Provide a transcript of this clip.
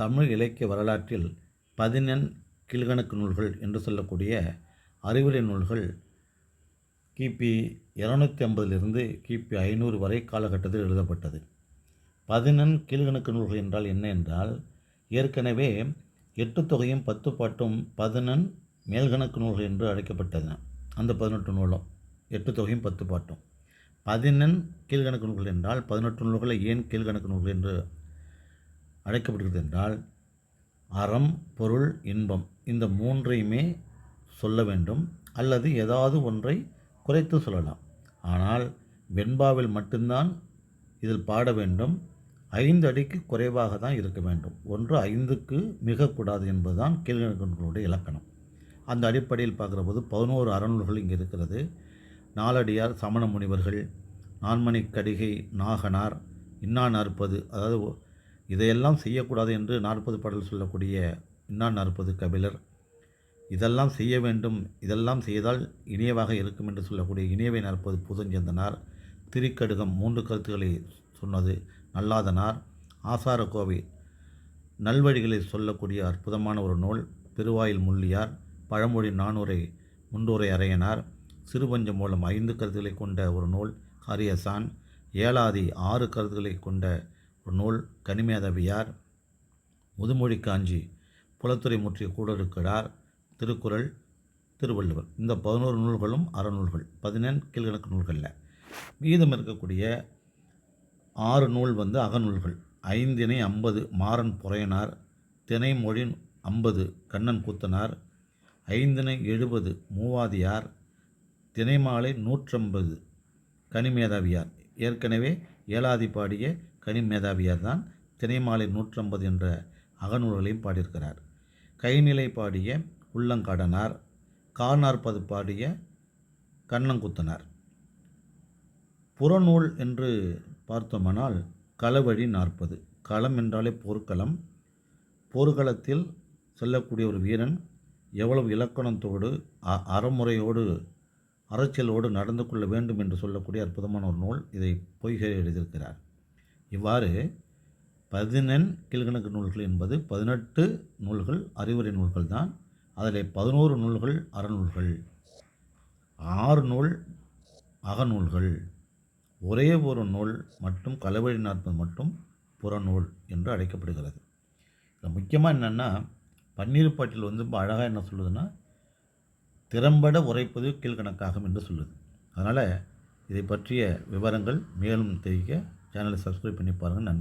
தமிழ் இலக்கிய வரலாற்றில் பதினெண் கீழ்கணக்கு நூல்கள் என்று சொல்லக்கூடிய அறிவுரை நூல்கள் கிபி இரநூத்தி ஐம்பதிலிருந்து கிபி ஐநூறு வரை காலகட்டத்தில் எழுதப்பட்டது. பதினெண் கீழ்கணக்கு நூல்கள் என்றால் என்ன என்றால் ஏற்கனவே எட்டு தொகையும் பத்து பாட்டும் பதினெண் மேல்கணக்கு நூல்கள் என்று அழைக்கப்பட்டது அந்த பதினெட்டு நூலும் எட்டு தொகையும் பத்து பாட்டும். பதினெண் கீழ்கணக்கு நூல்கள் என்றால் பதினெட்டு நூல்களை ஏன் கீழ்கணக்கு நூல்கள் என்று அழைக்கப்படுகிறது என்றால் அறம் பொருள் இன்பம் இந்த மூன்றையுமே சொல்ல வேண்டும் அல்லது ஏதாவது ஒன்றை குறைத்து சொல்லலாம். ஆனால் வெண்பாவில் மட்டும்தான் இதில் பாட வேண்டும். ஐந்து அடிக்கு குறைவாக தான் இருக்க வேண்டும். ஒன்று ஐந்துக்கு மிகக்கூடாது என்பதுதான் கீழ்கணக்கனுடைய இலக்கணம். அந்த அடிப்படையில் பார்க்குற போது பதினோரு அறநூல்கள் இங்கே இருக்கிறது. நாலடியார் சமண முனிவர்கள் நான்மணிக்கடிகை நாகனார் இன்னா நாற்பது அதாவது இதையெல்லாம் செய்யக்கூடாது என்று நாற்பது பாடல் சொல்லக்கூடிய இன்னா நாற்பது கபிலர். இதெல்லாம் செய்ய வேண்டும். இதெல்லாம் செய்தால் இனியவாக இருக்கும் என்று சொல்லக்கூடிய இனியவை நாற்பது புதஞ்சந்தனார். திரிக்கடுகம் மூன்று கருத்துக்களை சொன்னது நல்லாதனார். ஆசார கோவை நல்வழிகளை சொல்லக்கூடிய அற்புதமான ஒரு நூல். பெருவாயில் முள்ளியார் பழமொழி நானூரை முன்னூரை அறையனார் சிறுபஞ்ச மூலம் ஐந்து கருத்துக்களை கொண்ட ஒரு நூல். ஹரியசான் ஏழாதி ஆறு கருத்துக்களை கொண்ட நூல் கனிமேதவியார் முதுமொழி காஞ்சி புலத்துறை முற்றிய கூடருக்கிறார் திருக்குறள் திருவள்ளுவர். இந்த பதினோரு நூல்களும் அறநூல்கள் பதினெண் கீழ்கணக்கு நூல்களில். மீதம் இருக்கக்கூடிய ஆறு நூல் வந்து அகநூல்கள் ஐந்தினை ஐம்பது மாறன் புறையனார் தினைமொழி ஐம்பது கண்ணன் கூத்தனார் ஐந்தினை எழுபது மூவாதியார் தினைமாலை நூற்றம்பது கனிமேதாவியார். ஏற்கனவே ஏழாதி பாடிய கனிமேதாவியார் தான் தினைமாலை நூற்றம்பது என்ற அகநூல்களையும் பாடியிருக்கிறார். கைநிலை பாடிய உள்ளங்கடனார் கார்நாற்பது பாடிய கண்ணங்குத்தனார். புறநூல் என்று பார்த்தோமானால் களவழி நாற்பது. களம் என்றாலே போர்க்களம். போர்க்களத்தில் செல்லக்கூடிய ஒரு வீரன் எவ்வளவு இலக்கணத்தோடு அ அறமுறையோடு அரசியலோடு நடந்து கொள்ள வேண்டும் என்று சொல்லக்கூடிய அற்புதமான ஒரு நூல் இதை பொய்கை எழுதியிருக்கிறார். இவ்வாறு பதினெண் கீழ்கணக்கு நூல்கள் என்பது பதினெட்டு நூல்கள் அறிவுரை நூல்கள் தான் அதில் பதினோரு நூல்கள் அறநூல்கள் ஆறு நூல் அகநூல்கள் ஒரே ஒரு நூல் மட்டும் களவழி நாற்பது மட்டும் புறநூல் என்று அழைக்கப்படுகிறது. இதில் முக்கியமாக என்னென்னா பன்னீர் பாட்டில் வந்து இப்போ அழகாக என்ன சொல்லுதுன்னா திறம்பட உரைப்பது கீழ்கணக்காகும் என்று சொல்லுது. அதனால் இதை பற்றிய விவரங்கள் மேலும் தெரிவிக்க சேனலை சப்ஸ்கிரைப் பண்ணி பாருங்கள் நன்றி.